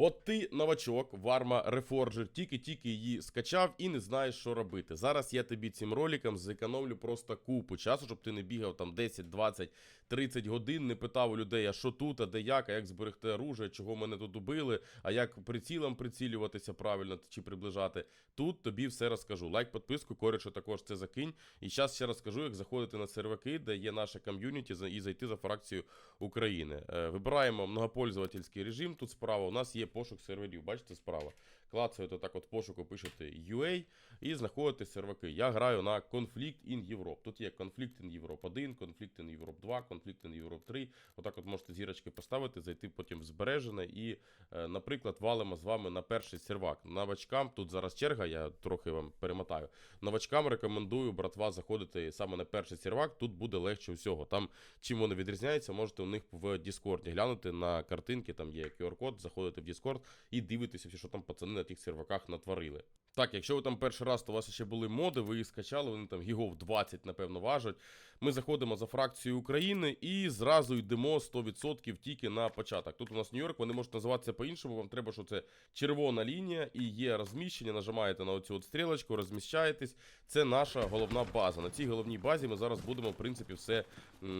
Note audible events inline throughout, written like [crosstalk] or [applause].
От ти новачок, Варма Reforger, тільки-тільки її скачав і не знаєш, що робити. Зараз я тобі цим роликом зекономлю просто купу часу, щоб ти не бігав там 10, 20, 30 годин, не питав у людей, а що тут, а де як, а як зберегти оружие, чого мене тут убили, а як прицілом прицілюватися правильно чи приближати. Тут тобі все розкажу. Лайк, підписку, коротше, також це закинь. І зараз ще розкажу, як заходити на серваки, де є наша ком'юніті, і зайти за фракцію України. Е, Вибираємо многопользовательський режим. Тут справа у нас є пошук серверів. Бачите, справа. Клацаєте так от пошуку, пишете UA і знаходите серваки. Я граю на Conflict in Europe. Тут є Conflict in Europe 1, Conflict in Europe 2, Conflict in Europe 3. Отак от можете зірочки поставити, зайти потім в збережене і, е, наприклад, валимо з вами на перший сервак. Новачкам, тут зараз черга, я трохи вам перемотаю. Новачкам рекомендую, братва, заходити саме на перший сервак. Тут буде легше всього. Там чим вони відрізняються, можете у них в Discord глянути на картинки, там є QR-код, заходите в Discord і дивитеся, що там пацани на тих серваках натворили. Так, якщо ви там перший раз, то у вас ще були моди, ви їх скачали, вони там гігов 20, напевно, важать. Ми заходимо за фракцію України і зразу йдемо 100% тільки на початок. Тут у нас Нью-Йорк, вони можуть називатися по-іншому. Вам треба, що це червона лінія і є розміщення. Нажимаєте на оцю от стрілочку, розміщаєтесь. Це наша головна база. На цій головній базі ми зараз будемо, в принципі, все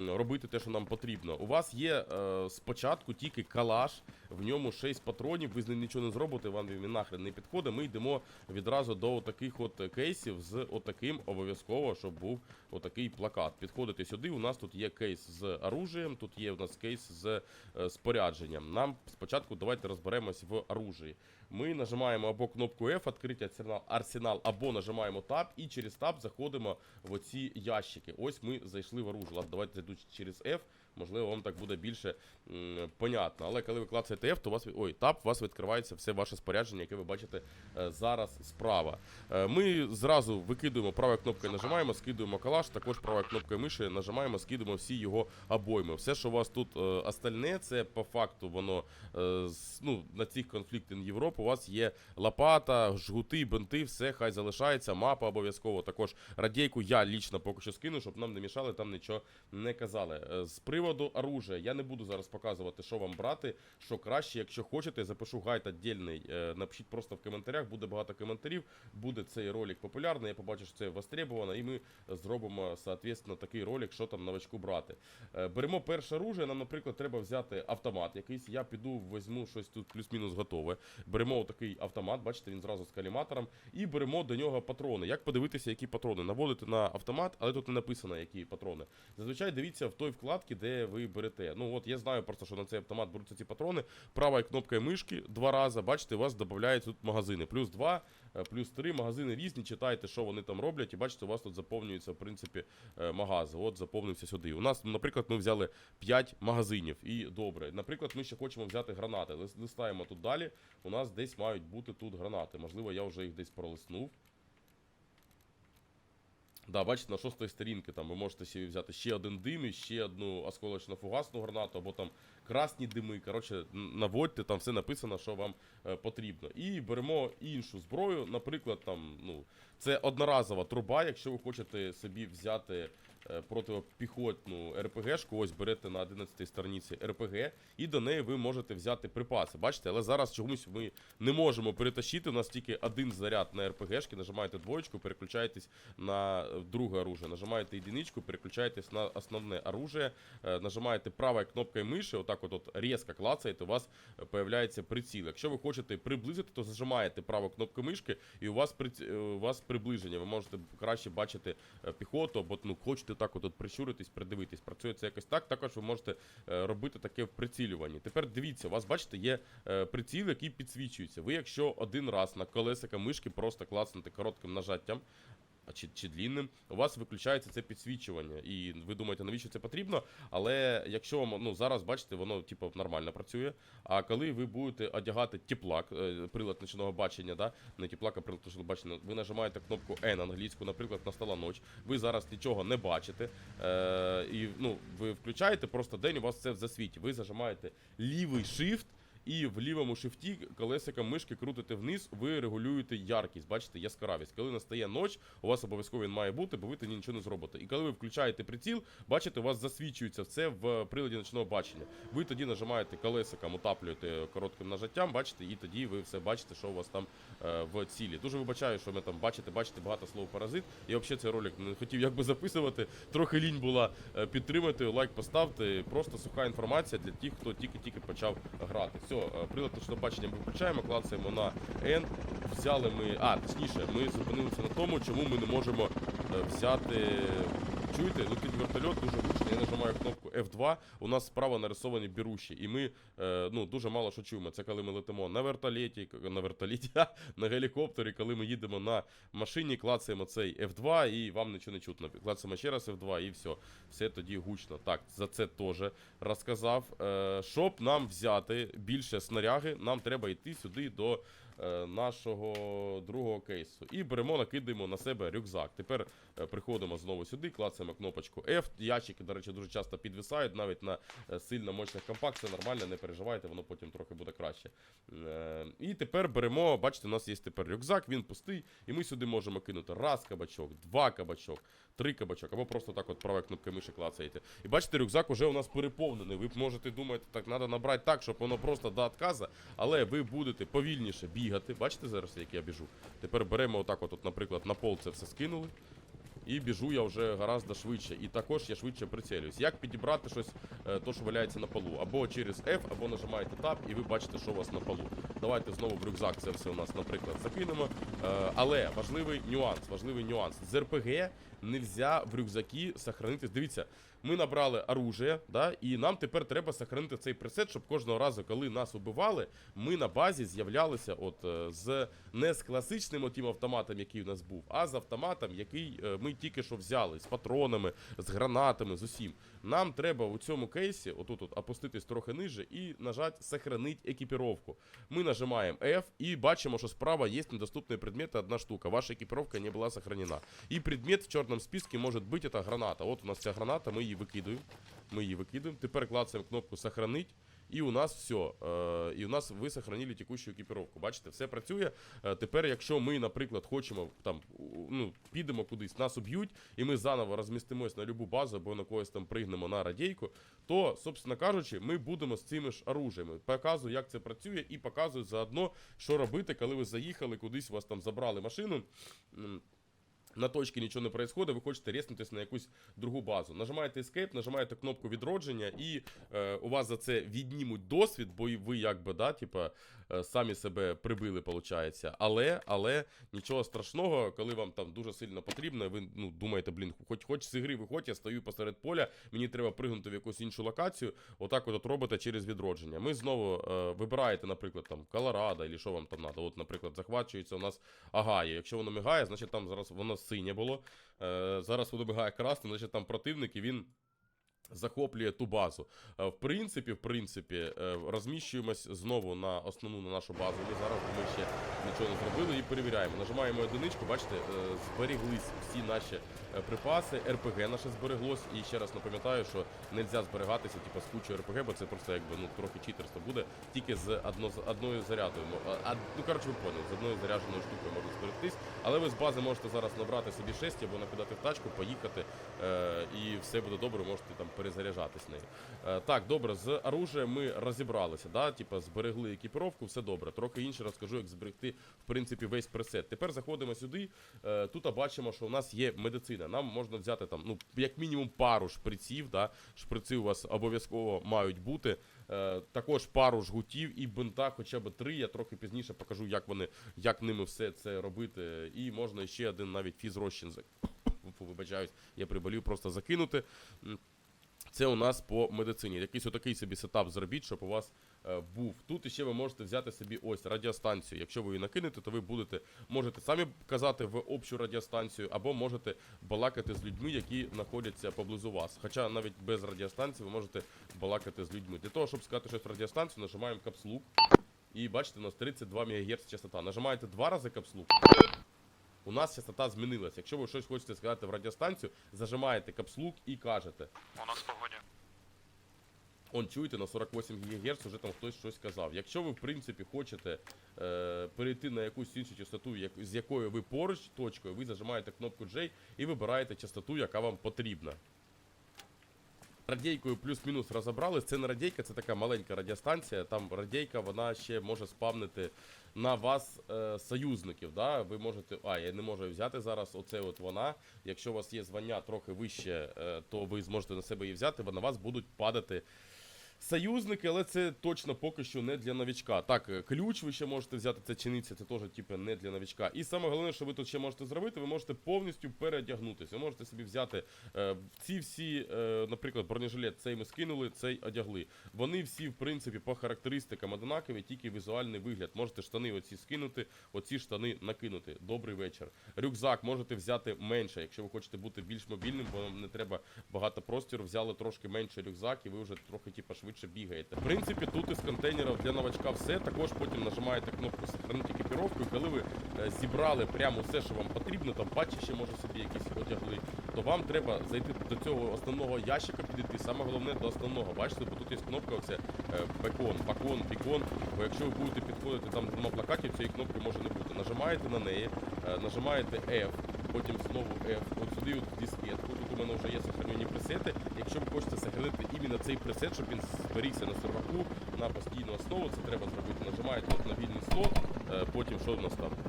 робити те, що нам потрібно. У вас є е, спочатку тільки калаш, в ньому 6 патронів, ви з ним нічого не зробите, вам він нахрен не підходить. Ми йдемо відразу до таких от кейсів з отаким обов'язково, щоб був отакий плакат. Підходите сюди. У нас тут є кейс з оружієм, тут є у нас кейс з е, спорядженням. Нам спочатку давайте розберемось в оружії. Ми нажимаємо або кнопку F, відкрити арсенал, або нажимаємо Tab і через Tab заходимо в оці ящики. Ось ми зайшли в. Ладно, давайте зайду через F. Можливо, вам так буде більше понятно. Але коли ви клацаєте F, то у вас ой, Tab, у вас відкривається все ваше спорядження, яке ви бачите е, зараз справа. Е, Ми зразу викидуємо правою кнопкою, нажимаємо, скидуємо калаш, також правою кнопкою миші нажимаємо, скидуємо всі його обойми. Все, що у вас тут е, остальне, це по факту воно ну, на цих конфліктах Європи. У вас є лопата, жгути, бинти, все хай залишається. Мапа обов'язково. Також радійку я лічно поки що скину, щоб нам не мішали, там нічого не казали. З приводу оружия, я не буду зараз показувати, що вам брати, що краще. Якщо хочете, запишу гайд віддільний. Е, Напишіть просто в коментарях, буде багато коментарів. Буде цей ролик популярний. Я побачу, що це востребовано, і ми зробимо соответственно такий ролик, що там новачку брати. Е, Беремо перше оружие. Нам, наприклад, треба взяти автомат якийсь. Я піду, візьму щось тут плюс-мінус готове. Беремо такий автомат, бачите, він зразу з каліматором, і беремо до нього патрони. Як подивитися, які патрони? Наводите на автомат, але тут не написано, які патрони. Зазвичай дивіться в той вкладці, де ви берете. Ну от я знаю просто, що на цей автомат беруться ці патрони. Правою кнопкою мишки два рази, бачите, у вас додають тут магазини. Плюс 2, плюс 3 магазини різні. Читайте, що вони там роблять, і бачите, у вас тут заповнюється, в принципі, е, магази. От заповнився сюди. У нас, наприклад, ми взяли 5 магазинів. І добре. Наприклад, ми ще хочемо взяти гранати. Листаємо тут далі. У нас десь мають бути тут гранати. Можливо, я вже їх десь пролиснув. Да, бачите, на шостої сторінки там ви можете собі взяти ще один дим і ще одну осколочно-фугасну гранату, або там красні дими. Коротше, наводьте, там все написано, що вам е, потрібно. І беремо іншу зброю, наприклад, там, ну, це одноразова труба, якщо ви хочете собі взяти протипіхотну РПГшку, ось берете на 11 сторінці РПГ, і до неї ви можете взяти припаси. Бачите, але зараз чомусь ми не можемо перетащити. У нас тільки один заряд на РПГшки, нажимаєте двоєчку, переключаєтесь на е, друге оружие. Нажимаєте единичку, переключаєтесь на основне оружие, е, нажимаєте правою кнопкою миші, отак от, от різко клацаєте, у вас е, появляється приціл. Якщо ви хочете приблизити, то зажимаєте праву кнопку мишки, і у вас е, у вас приближення. Ви можете краще бачити е, піхоту, або ну хочете так от, прищуритись, придивитись. Працює це якось так. Також ви можете е, робити таке в прицілюванні. Тепер дивіться, у вас бачите, є е, приціл, який підсвічується. Ви, якщо один раз на колесика мишки просто клацнете коротким нажаттям. Чи, чи длінним, у вас виключається це підсвічування, і ви думаєте, навіщо це потрібно? Але якщо вам ну зараз бачите, воно типу нормально працює. А коли ви будете одягати теплак, е, прилад ночного бачення, да, не теплак, а прилад ночного бачення, ви нажимаєте кнопку N англійську, наприклад, настала ніч, ви зараз нічого не бачите. Е, і ну, ви включаєте просто день, у вас це в засвіті. Ви зажимаєте лівий shift. І в лівому шифті колесиком мишки крутите вниз, ви регулюєте яркість, бачите, яскравість. Коли настає ноч, у вас обов'язково він має бути, бо ви тоді нічого не зробите. І коли ви включаєте приціл, бачите, у вас засвічується все в приладі ночного бачення. Ви тоді нажимаєте колесиком, утаплюєте коротким нажаттям, бачите, і тоді ви все бачите, що у вас там е, в цілі. Дуже вибачаю, що ми там бачите, бачите багато слов паразит. Я взагалі цей ролик не хотів якби записувати. Трохи лінь була Е, підтримати, лайк поставте. Просто суха інформація для тих, хто тільки-тільки почав грати. Все, е, прилад точного бачення ми включаємо, клацаємо на N. Взяли ми. А, точніше, ми зупинилися на тому, чому ми не можемо е, взяти. Чуєте, летить вертольот дуже гучно. Я нажимаю кнопку F2, у нас справа нарисовані біруші, і ми е, ну, дуже мало що чуємо. Це коли ми летимо на вертоліті, на вертоліті, [laughs] на гелікоптері, коли ми їдемо на машині, клацаємо цей F2 і вам нічого не чутно. Клацаємо ще раз F2 і все. Все тоді гучно. Так, за це теж розказав. Е, щоб нам взяти більше снаряги, нам треба йти сюди до е, нашого другого кейсу. І беремо, накидаємо на себе рюкзак. Тепер приходимо знову сюди, клацаємо кнопочку F. Ящики, до речі, дуже часто підвисають, навіть на е, сильно мощних компактах. Це нормально, не переживайте, воно потім трохи буде краще. Е, І тепер беремо, бачите, у нас є тепер рюкзак, він пустий, і ми сюди можемо кинути раз кабачок, два кабачок, три кабачок, або просто так от правою кнопкою миші клацаєте. І бачите, рюкзак уже у нас переповнений. Ви можете думати, так треба набрати так, щоб воно просто до отказа, але ви будете повільніше бігати. Бачите зараз, як я біжу? Тепер беремо отак, от, от, наприклад, на пол це все скинули. І біжу я вже гораздо швидше. І також я швидше прицілююсь. Як підібрати щось, е, то, що валяється на полу? Або через F, або нажимаєте Tab, і ви бачите, що у вас на полу. Давайте знову в рюкзак це все у нас, наприклад, закинемо. Е, Але важливий нюанс, важливий нюанс. З РПГ нельзя в рюкзаки сохранити. Дивіться, ми набрали оружие, да, і нам тепер треба сохранити цей пресет, щоб кожного разу, коли нас убивали, ми на базі з'являлися от е, з не з класичним отім автоматом, який у нас був, а з автоматом, який е, ми тільки що взяли, з патронами, з гранатами, з усім. Нам треба у цьому кейсі, отут от опуститись трохи ниже і нажати сохранить екіпіровку. Ми нажимаємо F и бачимо, что справа есть недоступные предметы одна штука. Ваша экипировка не была сохранена. И предмет в черном списке может быть это граната. Вот у нас вся граната, мы її выкидываем. Мы її выкидываем. Теперь клацаем кнопку сохранить. І у нас все. І у нас ви сохранили текущу екіпіровку. Бачите, все працює. Е, тепер, якщо ми, наприклад, хочемо там, ну, підемо кудись, нас уб'ють, і ми заново розмістимось на любу базу або на когось там пригнемо на радійку, то, собственно кажучи, ми будемо з цими ж оружиями. Показую, як це працює, і показую заодно, що робити, коли ви заїхали кудись, вас там забрали машину. На точці нічого не происходит, ви хочете резнутись на якусь другу базу. Нажимаєте Escape, нажимаєте кнопку відродження, і е, у вас за це віднімуть досвід, бо ви якби, да, типа, е, самі себе прибили, виходить. Але, але нічого страшного, коли вам там дуже сильно потрібно, ви ну, думаєте, блін, хоч, хоч з ігри виходь, я стою посеред поля, мені треба пригнути в якусь іншу локацію. Отак от, от робите через відродження. Ми знову е, вибираєте, наприклад, там Колорадо, або що вам там треба. От, наприклад, захвачується у нас Агає. Якщо воно мигає, значить там зараз воно синє було. Е, зараз мигає красне, значить там противник і він. Захоплює ту базу. Е, В принципі, в принципі, е, розміщуємось знову на основну на нашу базу. Ми зараз ми ще нічого не зробили і перевіряємо. Нажимаємо одиничку, бачите, е, зберіглись всі наші припаси. РПГ наше збереглось. І ще раз напам'ятаю, що не можна зберігатися типу, з кучою РПГ, бо це просто якби ну трохи читерство буде. Тільки з одно, одною зарядою. Мо- а- ну коротше, ви поняли, з одною зарядженою штукою можна зберегтись. Але ви з бази можете зараз набрати собі 6 або накидати в тачку, поїхати, і все буде добре, можете там перезаряджатись нею. Е, так, добре, з оружием ми розібралися, да? Типа зберегли екіпіровку, все добре. Трохи інше розкажу, як зберегти в принципі весь пресет. Тепер заходимо сюди. Е, тут бачимо, що у нас є медицина. Нам можна взяти там, ну, як мінімум, пару шприців. Да? Шприци у вас обов'язково мають бути. Е, також пару жгутів і бинта, хоча б три. Я трохи пізніше покажу, як вони, як ними все це робити. І можна ще один навіть фізрозчин. Вибачаюсь, я приболів просто закинути. Це у нас по медицині. Якийсь отакий собі сетап зробіть, щоб у вас е, був. Тут ще ви можете взяти собі ось радіостанцію. Якщо ви її накинете, то ви будете можете самі казати в общу радіостанцію, або можете балакати з людьми, які знаходяться поблизу вас. Хоча навіть без радіостанції ви можете балакати з людьми. Для того, щоб сказати щось в радіостанцію, нажимаємо капслук. І бачите, у нас 32 МГц частота. Нажимаєте два рази капслук. У нас частота змінилася. Якщо ви щось хочете сказати в радіостанцію, зажимаєте капслук і кажете. У нас. Он чуєте, на 48 ГГц вже там хтось щось сказав. Якщо ви, в принципі, хочете е, перейти на якусь іншу частоту, як, з якою ви поруч точкою, ви зажимаєте кнопку J і вибираєте частоту, яка вам потрібна. Радійкою плюс-мінус розібрались. Це не радійка, це така маленька радіостанція. Там радійка, вона ще може спавнити на вас е, союзників. Да? Ви можете. А, я не можу взяти зараз. Оце от вона. Якщо у вас є звання трохи вище, е, то ви зможете на себе її взяти, бо на вас будуть падати. Союзники, але це точно поки що не для новічка. Так, е, ключ ви ще можете взяти, це чиниця, це теж типу, не для новічка. І саме головне, що ви тут ще можете зробити, ви можете повністю переодягнутися. Ви можете собі взяти е, ці всі, е, наприклад, бронежилет, цей ми скинули, цей одягли. Вони всі, в принципі, по характеристикам однакові, тільки візуальний вигляд. Можете штани оці скинути, оці штани накинути. Добрий вечір. Рюкзак можете взяти менше, якщо ви хочете бути більш мобільним, бо вам не треба багато простору. Взяли трошки менше рюкзак, і ви вже трохи типу, швидше бігаєте. В принципі, тут із контейнерів для новачка все. Також потім нажимаєте кнопку Сохранити екіпіровку, і коли ви е, зібрали прямо все, що вам потрібно, там патчі може собі якісь одягли, то вам треба зайти до цього основного ящика, підійти. Саме головне до основного. Бачите, бо тут є кнопка оце е, бекон, бакон, бікон. Бо якщо ви будете підходити там нема плакатів, цієї кнопки може не бути. Нажимаєте на неї, е, нажимаєте F, потім знову F, от сюди от дискетку. Тут у мене вже є сохранені пресети. Якщо ви хочете сохранити іменно цей пресет, щоб він зберігся на серваку на постійну основу, це треба зробити. Нажимаєте от на вільний слот, е, потім що в нас там?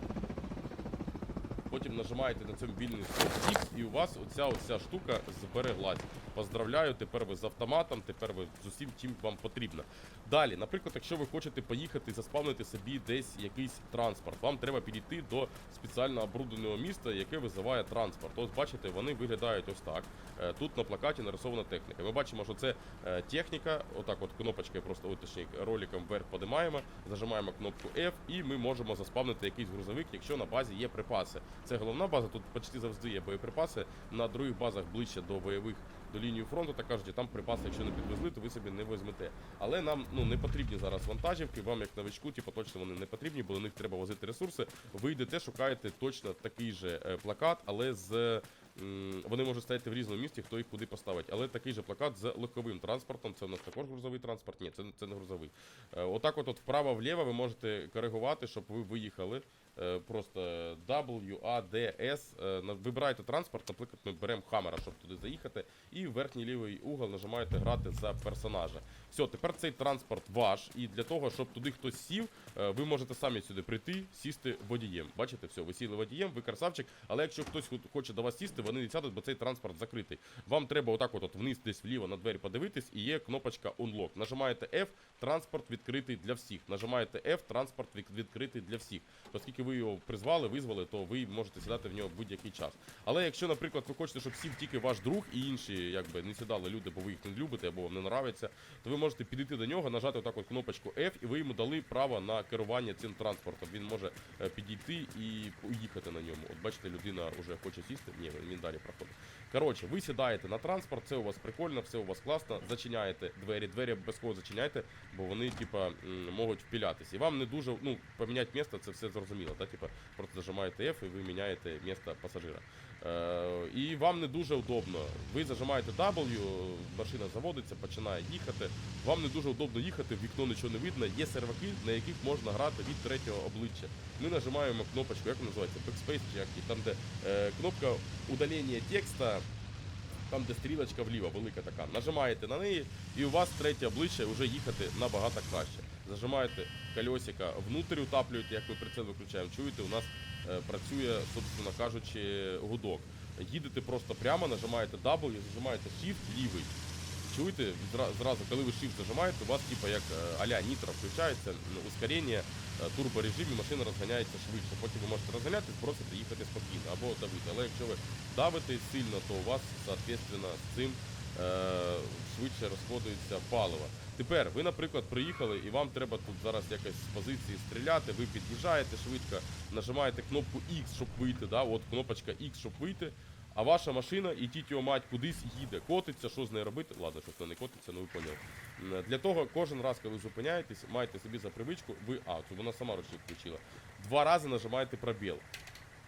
Потім нажимаєте на цьому вільний X, і у вас оця оця штука збереглась. Поздравляю, тепер ви з автоматом, тепер ви з усім, чим вам потрібно. Далі, наприклад, якщо ви хочете поїхати заспавнити собі десь якийсь транспорт, вам треба підійти до спеціально оборудованого міста, яке визиває транспорт. Ось бачите, вони виглядають ось так. Е, Тут на плакаті нарисована техніка. Ми бачимо, що це е, техніка. Отак, от кнопочкою просто точніше, роликом вверх подимаємо, зажимаємо кнопку F, і ми можемо заспавнити якийсь грузовик, якщо на базі є припаси. Це головна база. Тут почти завжди є боєприпаси. На других базах ближче до бойових до лінії фронту, так кажуть, там припаси, якщо не підвезли, то ви собі не візьмете. Але нам ну не потрібні зараз вантажівки. Вам як новичку, типу, точно вони не потрібні, бо до них треба возити ресурси. Ви йдете, шукаєте точно такий же е, плакат, але з. Вони можуть стояти в різному місці, хто їх куди поставить. Але такий же плакат з легковим транспортом. Це у нас також грузовий транспорт. Ні, це, це не грузовий. Е, Отак, от, от вправо-вліво ви можете коригувати, щоб ви виїхали. Е, Просто W, A, D, S. е, Вибираєте транспорт, наприклад, ми беремо Хаммера, щоб туди заїхати, і в верхній лівий угол нажимаєте грати за персонажа. Все, тепер цей транспорт ваш, і для того, щоб туди хтось сів, е, ви можете самі сюди прийти, сісти водієм. Бачите, все, ви сіли водієм, ви красавчик, але якщо хтось хоче до вас сісти, вони не сядуть, бо цей транспорт закритий. Вам треба отак от, от вниз десь вліво на двері подивитись, і є кнопочка Unlock. Нажимаєте F, транспорт відкритий для всіх. Нажимаєте F, транспорт відкритий для всіх. Оскільки ви його призвали, визвали, то ви можете сідати в нього будь-який час. Але якщо, наприклад, ви хочете, щоб сів тільки ваш друг і інші якби не сідали люди, бо ви їх не любите або вам не нравиться, то ви можете підійти до нього, нажати отак от кнопочку F, і ви йому дали право на керування цим транспортом. Він може е, підійти і поїхати на ньому. От бачите, людина вже хоче сісти. Ні, він далі проходить. Коротше, ви сідаєте на транспорт, це у вас прикольно, все у вас класно. Зачиняєте двері, двері обов'язково зачиняйте, бо вони, типа, можуть впілятися. І вам не дуже, ну, поміняти місце, це все зрозуміло. Да? Типа, просто зажимаєте F і ви міняєте місце пасажира. Е, і вам не дуже удобно. Ви зажимаєте W, машина заводиться, починає їхати. Вам не дуже удобно їхати, в вікно нічого не видно. Є серваки, на яких можна грати від третього обличчя. Ми нажимаємо кнопочку, як називається? Backspace чи як там, де е, кнопка удалення текста. Там, де стрілочка вліво, велика така. Нажимаєте на неї, і у вас третє обличчя вже їхати набагато краще. Зажимаєте колесика внутрі, утаплюєте, як ми прицел виключаємо. Чуєте, у нас е, працює, собственно кажучи, гудок. Їдете просто прямо, нажимаєте W, зажимаєте Shift лівий. Чуєте, зразу, коли ви Shift зажимаєте, у вас типа як е, а-ля нітро включається, ну, ускорення, е, турборежим машина розганяється швидше. Потім ви можете розганятись, просто їхати спокійно або давити. Але якщо ви давите сильно, то у вас, соответственно, з цим швидше розходується паливо. Тепер ви, наприклад, приїхали і вам треба тут зараз якось з позиції стріляти, ви під'їжджаєте швидко, нажимаєте кнопку X, щоб вийти, да, от кнопочка X, щоб вийти. А ваша машина, і тіть його мать кудись їде, котиться, що з нею робити? Ладно, що вона не котиться, ну ви поняли. Для того кожен раз, коли зупиняєтесь, маєте собі за привичку, ви, а, це вона сама ручник включила. Два рази нажимаєте пробіл.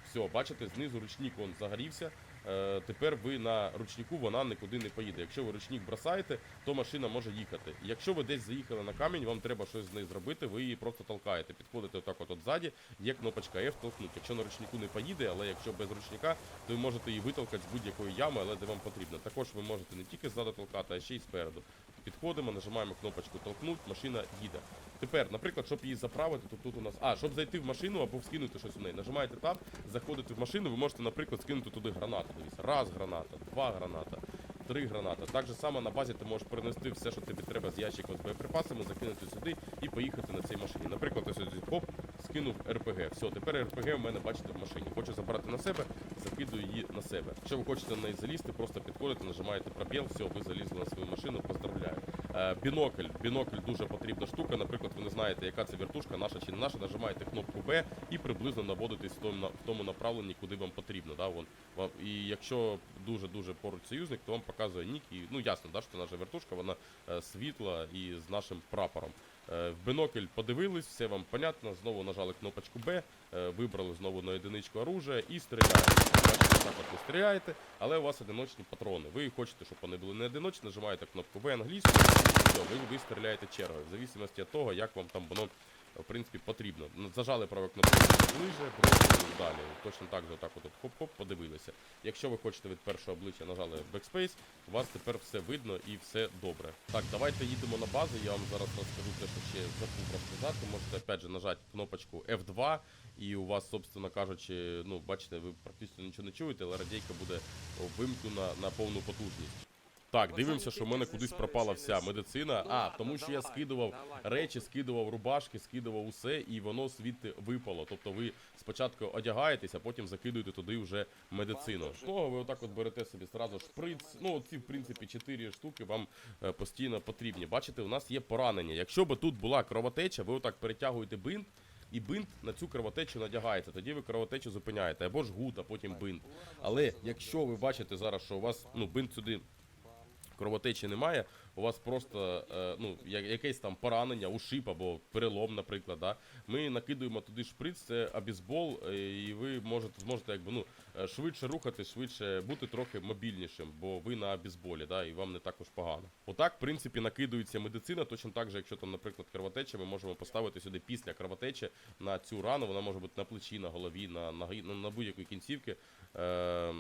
Все, бачите, знизу ручник он загорівся. Е, тепер ви на ручнику вона нікуди не поїде. Якщо ви ручник бросаєте, то машина може їхати. Якщо ви десь заїхали на камінь, вам треба щось з нею зробити, ви її просто толкаєте. Підходите отак от, от ззаді, є кнопочка F толкнути. Якщо на ручнику не поїде, але якщо без ручника, то ви можете її витолкати з будь-якої ями, але де вам потрібно. Також ви можете не тільки ззаду толкати, а ще й спереду. Підходимо, нажимаємо кнопочку толкнуть, машина їде. Тепер, наприклад, щоб її заправити, то тут у нас. А, щоб зайти в машину або вскинути щось у неї. Нажимаєте там, заходите в машину, ви можете, наприклад, скинути туди гранату. Дивіться. Раз граната, два граната, три граната. Так же само на базі ти можеш перенести все, що тобі треба з ящика з боєприпасами, закинути сюди і поїхати на цій машині. Наприклад, ось ось хоп, скинув РПГ. Все, тепер РПГ в мене бачите в машині. Хочу забрати на себе, закидую її на себе. Якщо ви хочете на неї залізти, просто підходите, нажимаєте пробіл, все, ви залізли на свою машину, поздравляю. Е, бінокль. Бінокль дуже потрібна штука. Наприклад, ви не знаєте, яка це вертушка, наша чи не наша, нажимаєте кнопку Б і приблизно наводитесь в тому, направленні, куди вам потрібно. Да? Вон, і якщо дуже-дуже поруч союзник, то вам показує нік. І, ну ясно, да, що наша вертушка, вона е, світла і з нашим прапором. Е, в бінокль подивились, все вам понятно. Знову нажали кнопочку Б, е, вибрали знову на одиничку оружия і стріляєте. Бачите, так от ви стріляєте, але у вас одиночні патрони. Ви хочете, щоб вони були не одиночні, нажимаєте кнопку В англійською, все, ви, ви стріляєте чергою, в зависимості від того, як вам там воно в принципі потрібно. Зажали праву кнопку ближе, бросили далі. Точно так же отак от хоп-хоп, подивилися. Якщо ви хочете від першого обличчя нажали Backspace, у вас тепер все видно і все добре. Так, давайте їдемо на базу. Я вам зараз розкажу те, що ще забув розказати. Можете опять же нажати кнопочку F2, і у вас, собственно кажучи, ну бачите, ви практично нічого не чуєте, але радійка буде вимкнена на повну потужність. Так, дивимося, що в мене кудись пропала вся медицина. А, тому що я скидував речі, скидував рубашки, скидував усе, і воно звідти випало. Тобто ви спочатку одягаєтесь, а потім закидуєте туди вже медицину. Того ви отак от берете собі зразу шприц. Ну, ці, в принципі, чотири штуки вам е, постійно потрібні. Бачите, у нас є поранення. Якщо би тут була кровотеча, ви отак перетягуєте бинт. І бинт на цю кровотечу надягаєте, тоді ви кровотечу зупиняєте, або жгут, а потім бинт. Але якщо ви бачите зараз, що у вас ну бинт сюди кровотечі немає, у вас просто е, ну, якесь там поранення, ушиб або перелом, наприклад. Да? Ми накидуємо туди шприц, це абізбол, е, і ви можете зможете якби, ну, е, швидше рухати, швидше бути трохи мобільнішим, бо ви на абізболі, да? і вам не також погано. Отак, в принципі, накидується медицина. Точно так же, якщо там, наприклад, кровотеча, ми можемо поставити сюди після кровотечі на цю рану. Вона може бути на плечі, на голові, на, на, на, на будь-якій кінцівці. Е,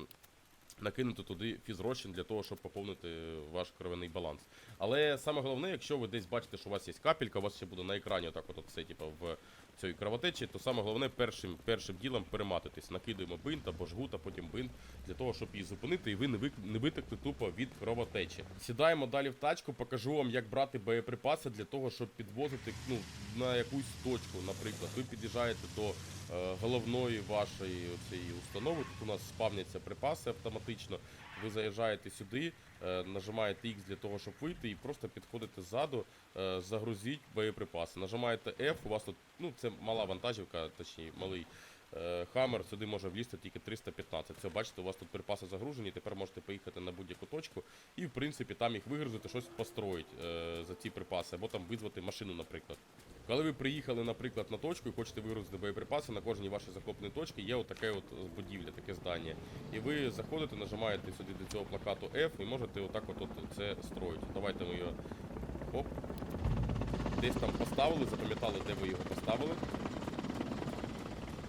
накинути туди фізрозчин для того, щоб поповнити ваш кровяний баланс. Але саме головне, якщо ви десь бачите, що у вас є капелька, у вас ще буде на екрані отак от, все, типу, в цій кровотечі, то саме головне першим, першим ділом перематитись. Накидуємо бинт або жгут, а потім бинт для того, щоб її зупинити, і ви не, вик... не витекли тупо від кровотечі. Сідаємо далі в тачку, покажу вам, як брати боєприпаси для того, щоб підвозити ну, на якусь точку. Наприклад, ви під'їжджаєте до е, головної вашої цієї установи. Тут у нас спавняться припаси автоматично. Ви заїжджаєте сюди, нажимаєте X для того, щоб вийти, і просто підходите ззаду, е, загрузіть боєприпаси. Нажимаєте F, у вас тут, ну це мала вантажівка, точніше малий. е, Хаммер сюди може влізти тільки 315. Це бачите, у вас тут припаси загружені. Тепер можете поїхати на будь-яку точку і, в принципі, там їх вигрузити, щось построїть е, за ці припаси, або там визвати машину, наприклад. Коли ви приїхали, наприклад, на точку і хочете вигрузити боєприпаси, на кожній вашій захопленій точці є отаке от будівля, таке здання. І ви заходите, нажимаєте сюди до цього плакату F і можете отак от, це строїти. Давайте ми його оп. Десь там поставили, запам'ятали, де ви його поставили.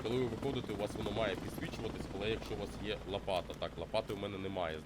Коли ви виходите, у вас воно має підсвічуватись, але якщо у вас є лопата. Так, лопати у мене немає.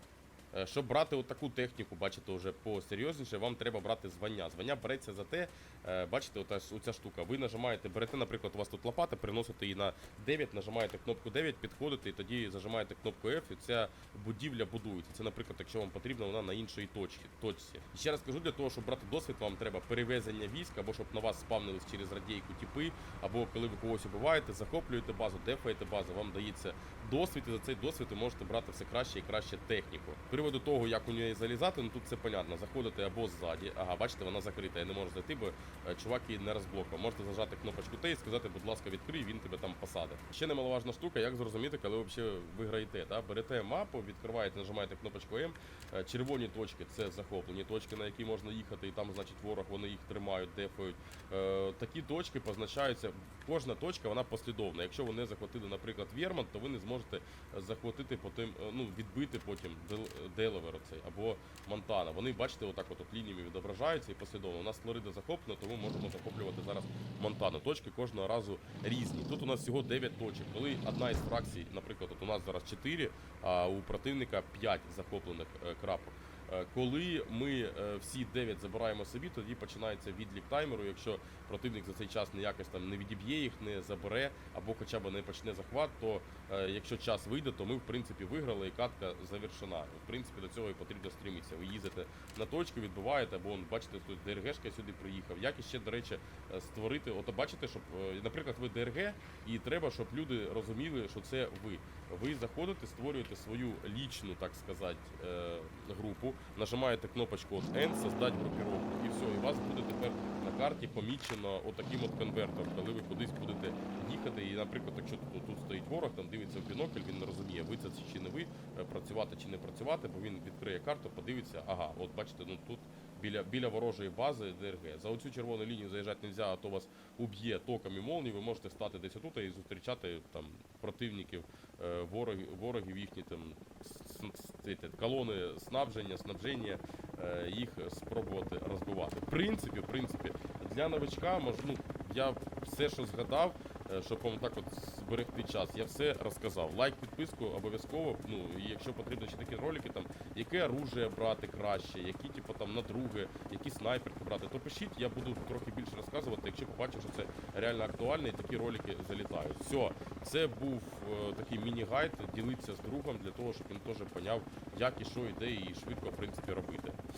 Е, Щоб брати таку техніку, бачите, вже посерйозніше, вам треба брати звання. Звання береться за те, е, бачите, оця штука. Ви нажимаєте, берете, наприклад, у вас тут лопата, переносите її на 9, нажимаєте кнопку 9, підходите і тоді зажимаєте кнопку F, і ця будівля будується. Це, наприклад, якщо вам потрібно, вона на іншій точці. точці. Ще раз кажу, для того, щоб брати досвід, вам треба перевезення військ, або щоб на вас спавнились через радійку тіпи, або коли ви когось убиваєте, захоплюєте базу, дефаєте базу, вам дається досвід, і за цей досвід ви можете брати все краще і краще техніку. При приводу того, як у неї залізати, ну тут все понятно. Заходити або ззаді. Ага, бачите, вона закрита, я не можу зайти, бо е, чувак її не розблокував. Можете зажати кнопочку Т і сказати, будь ласка, відкрий, він тебе там посадить. Ще немаловажна штука, як зрозуміти, коли ви виграєте. Да? Берете мапу, відкриваєте, нажимаєте кнопочку М. Е, Червоні точки це захоплені точки, на які можна їхати, і там, значить, ворог, вони їх тримають, дефають. Е, такі точки позначаються. Кожна точка вона послідовна. Якщо ви не захватили, наприклад, Вєрмонт, то ви не зможете е, захватити потім, е, ну, відбити потім Дел- Делавер оцей або Монтана. Вони, бачите, отак от, от лініями відображаються і послідовно. У нас Флорида захоплена, тому можемо захоплювати зараз Монтану. Точки кожного разу різні. Тут у нас всього 9 точок. Коли одна із фракцій, наприклад, от у нас зараз 4, а у противника 5 захоплених е, крапок. Е, Коли ми е, всі 9 забираємо собі, тоді починається відлік таймеру. Якщо противник за цей час не якось там не відіб'є їх, не забере або хоча б не почне захват, то е, якщо час вийде, то ми в принципі виграли і катка завершена. В принципі, до цього і потрібно стрімитися. Ви їздите на точку, відбиваєте, або бачите, тут ДРГшка сюди приїхав. Як іще, до речі, створити, от бачите, щоб, наприклад, ви ДРГ, і треба, щоб люди розуміли, що це ви. Ви заходите, створюєте свою лічну, так сказати, групу, нажимаєте кнопочку от N, создать групіровку, і все, і вас буде тепер на карті помічено отаким от конвертом, коли ви кудись будете їхати. І, наприклад, якщо тут, тут стоїть ворог, там дивиться в бінокль, він не розуміє, ви це чи не ви, е, працювати чи не працювати, бо він відкриє карту, подивиться, ага, от бачите, ну тут біля, біля ворожої бази ДРГ. За оцю червону лінію заїжджати не можна, а то вас уб'є током і молнії, ви можете стати десь тут і зустрічати там противників, е, ворогів, ворогів їхні там колони снабження, снабження, е, їх спробувати розбивати. В принципі, в принципі, для новичка мож, ну, я все, що згадав, щоб вам так от зберегти час, я все розказав. Лайк, підписку обов'язково. Ну і якщо потрібно ще такі ролики, там яке оружие брати краще, які типу там на друге, які снайперки брати, то пишіть, я буду трохи більше розказувати, якщо побачу, що це реально актуально, і такі ролики залітають. Все, це був е, такий міні-гайд. Ділитися з другом для того, щоб він теж поняв, як і що йде, і швидко в принципі робити.